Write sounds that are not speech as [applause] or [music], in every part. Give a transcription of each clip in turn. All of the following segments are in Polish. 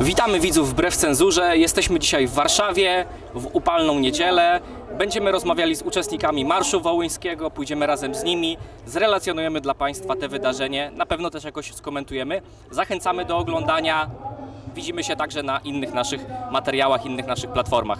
Witamy widzów wbrew cenzurze. Jesteśmy dzisiaj w Warszawie w upalną niedzielę. Będziemy rozmawiali z uczestnikami Marszu Wołyńskiego, pójdziemy razem z nimi, zrelacjonujemy dla Państwa te wydarzenie, na pewno też jakoś skomentujemy. Zachęcamy do oglądania. Widzimy się także na innych naszych materiałach, innych naszych platformach.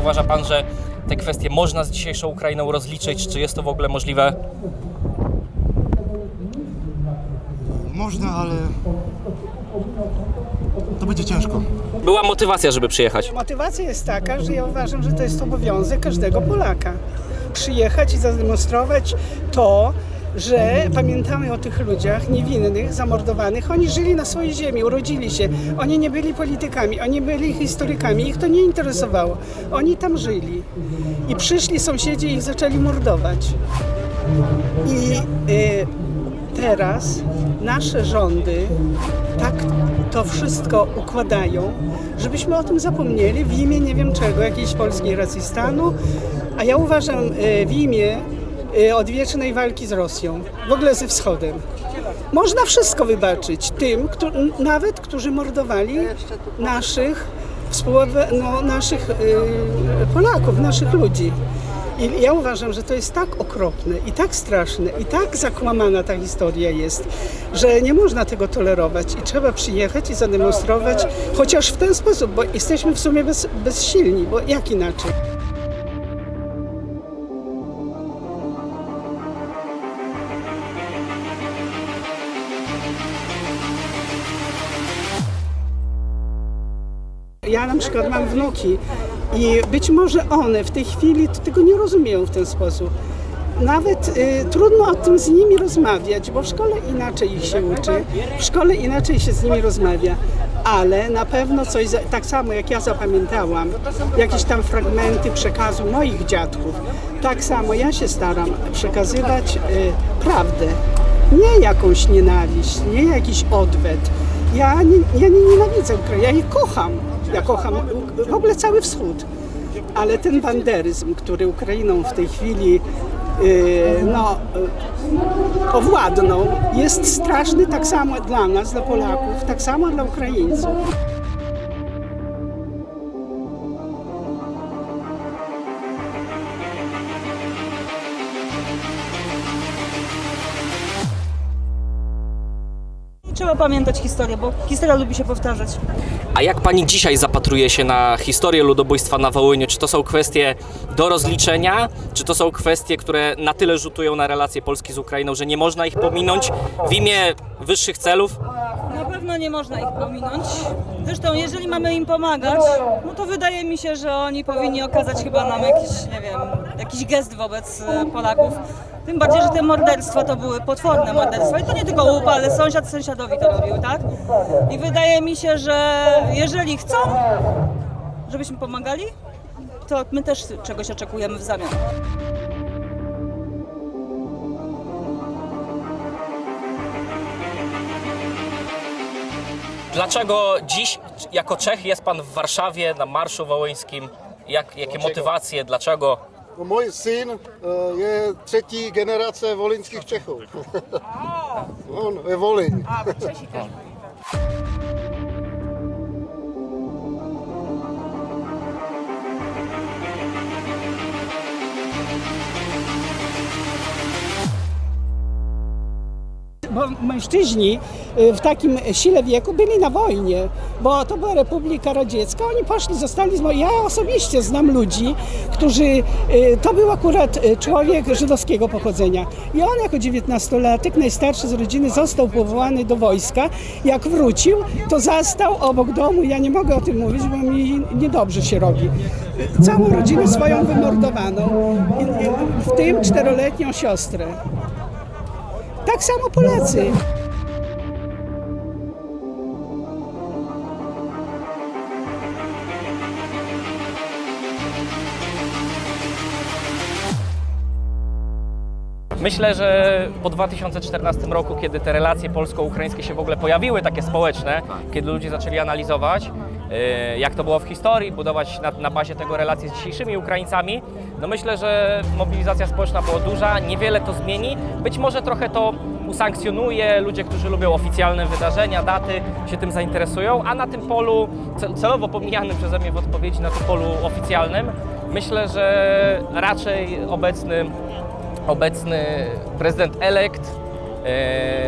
Czy uważa Pan, że te kwestie można z dzisiejszą Ukrainą rozliczyć? Czy jest to w ogóle możliwe? Można, ale to będzie ciężko. Była motywacja, żeby przyjechać. Motywacja jest taka, że ja uważam, że to jest obowiązek każdego Polaka. Przyjechać i zademonstrować to, że pamiętamy o tych ludziach niewinnych, zamordowanych. Oni żyli na swojej ziemi, urodzili się. Oni nie byli politykami, oni byli historykami. Ich to nie interesowało. Oni tam żyli. I przyszli sąsiedzi i ich zaczęli mordować. I y, teraz nasze rządy tak to wszystko układają, żebyśmy o tym zapomnieli w imię nie wiem czego, jakiejś polskiej racji stanu, a ja uważam y, w imię odwiecznej walki z Rosją, w ogóle ze wschodem. Można wszystko wybaczyć tym, któ- nawet którzy mordowali naszych, no, naszych y, Polaków, naszych ludzi. I ja uważam, że to jest tak okropne i tak straszne i tak zakłamana ta historia jest, że nie można tego tolerować i trzeba przyjechać i zademonstrować, chociaż w ten sposób, bo jesteśmy w sumie bez, bezsilni, bo jak inaczej? Ja na przykład mam wnuki i być może one w tej chwili tego nie rozumieją w ten sposób. Nawet y, trudno o tym z nimi rozmawiać, bo w szkole inaczej ich się uczy, w szkole inaczej się z nimi rozmawia, ale na pewno coś, za, tak samo jak ja zapamiętałam, jakieś tam fragmenty przekazu moich dziadków, tak samo ja się staram przekazywać y, prawdę, nie jakąś nienawiść, nie jakiś odwet. Ja nie, ja nie nienawidzę Ukrainy, ja ich kocham. Ja kocham w ogóle cały wschód. Ale ten banderyzm, który Ukrainą w tej chwili yy, no, yy, owładnął, jest straszny tak samo dla nas, dla Polaków, tak samo dla Ukraińców. Pamiętać historię, bo historia lubi się powtarzać. A jak Pani dzisiaj zapatruje się na historię ludobójstwa na Wołyniu? Czy to są kwestie do rozliczenia? Czy to są kwestie, które na tyle rzutują na relacje Polski z Ukrainą, że nie można ich pominąć w imię wyższych celów? Pewno nie można ich pominąć. Zresztą, jeżeli mamy im pomagać, no to wydaje mi się, że oni powinni okazać chyba nam jakiś, nie wiem, jakiś gest wobec e, Polaków. Tym bardziej, że te morderstwa to były potworne morderstwa. I to nie tylko łup, ale sąsiad sąsiadowi to robił, tak? I wydaje mi się, że jeżeli chcą, żebyśmy pomagali, to my też czegoś oczekujemy w zamian. Dlaczego dziś jako Czech jest Pan w Warszawie na Marszu Wołyńskim? Jak, jakie motywacje? Dlaczego? No, Můj syn eh, je třetí generace volinských Čechů. [laughs] On je Volin. Bo mężczyźni y, w takim sile wieku byli na wojnie, bo to była Republika Radziecka. Oni poszli, zostali. Ja osobiście znam ludzi, którzy. y, To był akurat y, człowiek żydowskiego pochodzenia. I on jako dziewiętnastolatek, najstarszy z rodziny, został powołany do wojska. Jak wrócił, to zastał obok domu. Ja nie mogę o tym mówić, bo mi niedobrze się robi. Całą rodzinę swoją i w tym czteroletnią siostrę. Tak samo Polacy. Myślę, że po 2014 roku, kiedy te relacje polsko-ukraińskie się w ogóle pojawiły, takie społeczne, kiedy ludzie zaczęli analizować, jak to było w historii, budować na, na bazie tego relacje z dzisiejszymi Ukraińcami, no myślę, że mobilizacja społeczna była duża, niewiele to zmieni, być może trochę to usankcjonuje, ludzie, którzy lubią oficjalne wydarzenia, daty się tym zainteresują, a na tym polu, ce- celowo pomijanym przeze mnie w odpowiedzi na tym polu oficjalnym, myślę, że raczej obecny, obecny prezydent elekt e,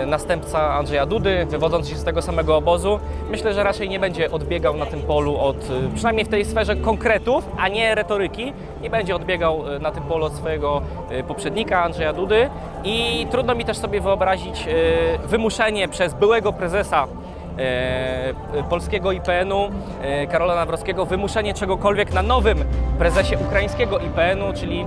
następca Andrzeja Dudy, wywodząc się z tego samego obozu, myślę, że raczej nie będzie odbiegał na tym polu od, e, przynajmniej w tej sferze konkretów, a nie retoryki, nie będzie odbiegał e, na tym polu od swojego e, poprzednika Andrzeja Dudy. I trudno mi też sobie wyobrazić e, wymuszenie przez byłego prezesa e, polskiego IPN-u, e, Karola Nawrockiego, wymuszenie czegokolwiek na nowym prezesie ukraińskiego IPN-u, czyli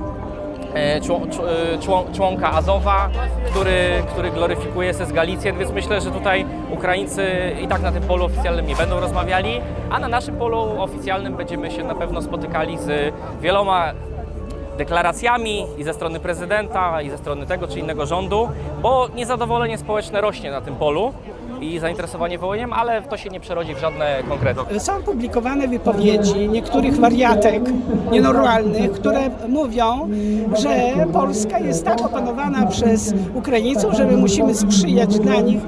członka Azowa, który, który gloryfikuje z Galicjen, więc myślę, że tutaj Ukraińcy i tak na tym polu oficjalnym nie będą rozmawiali, a na naszym polu oficjalnym będziemy się na pewno spotykali z wieloma deklaracjami i ze strony prezydenta, i ze strony tego czy innego rządu, bo niezadowolenie społeczne rośnie na tym polu i zainteresowanie wojeniem, ale to się nie przerodzi w żadne konkrety. Są publikowane wypowiedzi niektórych wariatek nienormalnych, które mówią, że Polska jest tak opanowana przez Ukraińców, że my musimy sprzyjać dla nich,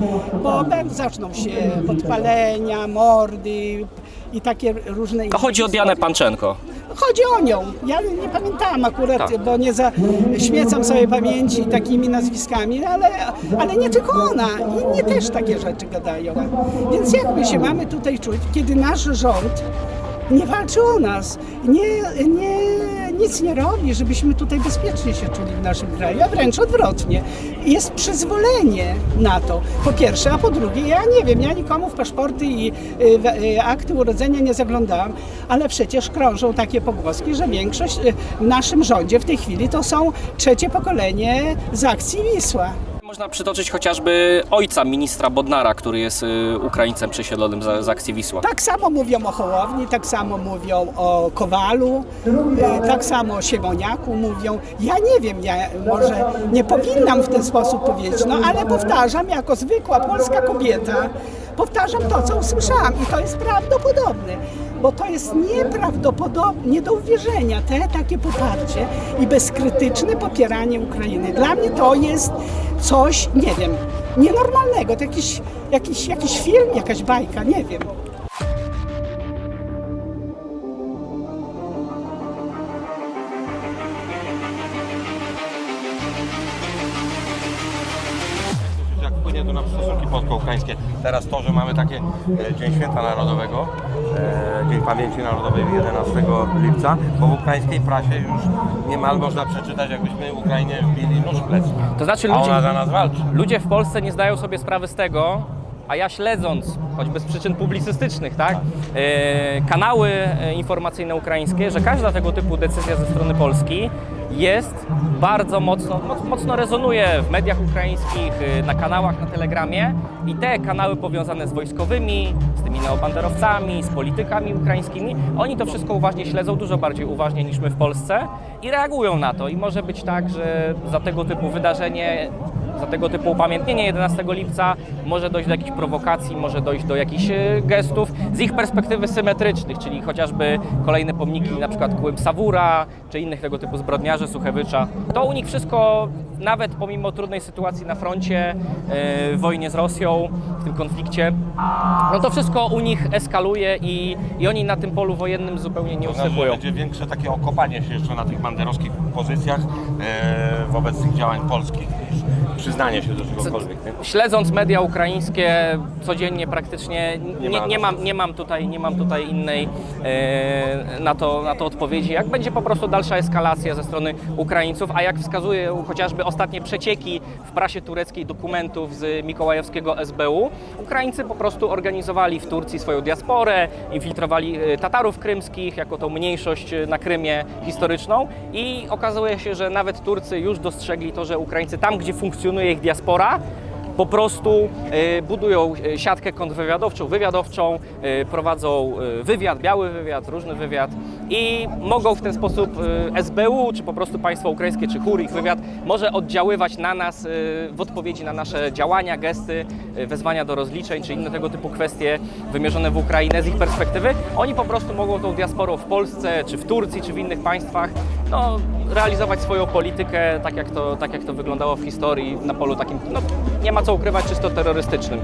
bo zaczną się podpalenia, mordy i takie różne To chodzi o Dianę Panczenko. Chodzi o nią. Ja nie pamiętałam akurat, Tak. bo nie zaśmiecam sobie pamięci takimi nazwiskami, ale, ale nie tylko ona. Inni też takie rzeczy gadają. Więc jak my się mamy tutaj czuć, kiedy nasz rząd nie walczy o nas, nie, nie, nic nie robi, żebyśmy tutaj bezpiecznie się czuli w naszym kraju, a wręcz odwrotnie. Jest przyzwolenie na to, po pierwsze, a po drugie, ja nie wiem, ja nikomu w paszporty i y, y, akty urodzenia nie zaglądałam, ale przecież krążą takie pogłoski, że większość y, w naszym rządzie w tej chwili to są trzecie pokolenie z akcji Wisła. Można przytoczyć chociażby ojca ministra Bodnara, który jest y, Ukraińcem przesiedlonym z, z akcji Wisła. Tak samo mówią o Hołowni, tak samo mówią o Kowalu, e, tak samo o Siemoniaku mówią. Ja nie wiem, ja może nie powinnam w ten sposób powiedzieć, no ale powtarzam jako zwykła polska kobieta, powtarzam to, co usłyszałam i to jest prawdopodobne, bo to jest nieprawdopodobne, nie do uwierzenia, te takie poparcie i bezkrytyczne popieranie Ukrainy. Dla mnie to jest coś, nie wiem, nienormalnego, to jakiś, jakiś, jakiś film, jakaś bajka, nie wiem. To na stosunki polsko-ukraińskie. Teraz to, że mamy takie e, Dzień Święta Narodowego, e, Dzień Pamięci Narodowej 11 lipca, bo w ukraińskiej prasie już niemal można przeczytać, jakbyśmy Ukrainie wbili nóż w plecy. To znaczy ludzie, za nas walczy. ludzie w Polsce nie zdają sobie sprawy z tego, a ja śledząc, choćby z przyczyn publicystycznych, tak, e, kanały e, informacyjne ukraińskie, że każda tego typu decyzja ze strony Polski jest bardzo mocno, moc, mocno rezonuje w mediach ukraińskich, e, na kanałach na Telegramie. I te kanały powiązane z wojskowymi, z tymi neobanderowcami, z politykami ukraińskimi, oni to wszystko uważnie śledzą, dużo bardziej uważnie niż my w Polsce i reagują na to. I może być tak, że za tego typu wydarzenie za tego typu upamiętnienie 11 lipca może dojść do jakichś prowokacji, może dojść do jakichś e, gestów z ich perspektywy symetrycznych, czyli chociażby kolejne pomniki na przykład Kłym Sawura, czy innych tego typu zbrodniarzy, Suchewycza. To u nich wszystko, nawet pomimo trudnej sytuacji na froncie, e, w wojnie z Rosją, w tym konflikcie, no to wszystko u nich eskaluje i, i oni na tym polu wojennym zupełnie nie znaczy, ustępują. będzie większe takie okopanie się jeszcze na tych banderowskich pozycjach e, wobec tych działań polskich przyznanie się do czegokolwiek. Nie? Śledząc media ukraińskie codziennie praktycznie nie, ma nie, mam, nie, mam, tutaj, nie mam tutaj innej e, na, to, na to odpowiedzi. Jak będzie po prostu dalsza eskalacja ze strony Ukraińców, a jak wskazują chociażby ostatnie przecieki w prasie tureckiej dokumentów z mikołajowskiego SBU, Ukraińcy po prostu organizowali w Turcji swoją diasporę, infiltrowali e, Tatarów krymskich jako tą mniejszość e, na Krymie historyczną i okazuje się, że nawet Turcy już dostrzegli to, że Ukraińcy tam, gdzie funkcjonuje ich diaspora, po prostu e, budują e, siatkę kontrwywiadowczą, wywiadowczą, e, prowadzą wywiad, biały wywiad, różny wywiad i mogą w ten sposób SBU, czy po prostu państwo ukraińskie, czy chór, ich wywiad może oddziaływać na nas w odpowiedzi na nasze działania, gesty, wezwania do rozliczeń, czy inne tego typu kwestie wymierzone w Ukrainę z ich perspektywy. Oni po prostu mogą tą diasporą w Polsce, czy w Turcji, czy w innych państwach no, realizować swoją politykę tak jak, to, tak jak to wyglądało w historii na polu takim, no, nie ma co ukrywać, czysto terrorystycznym.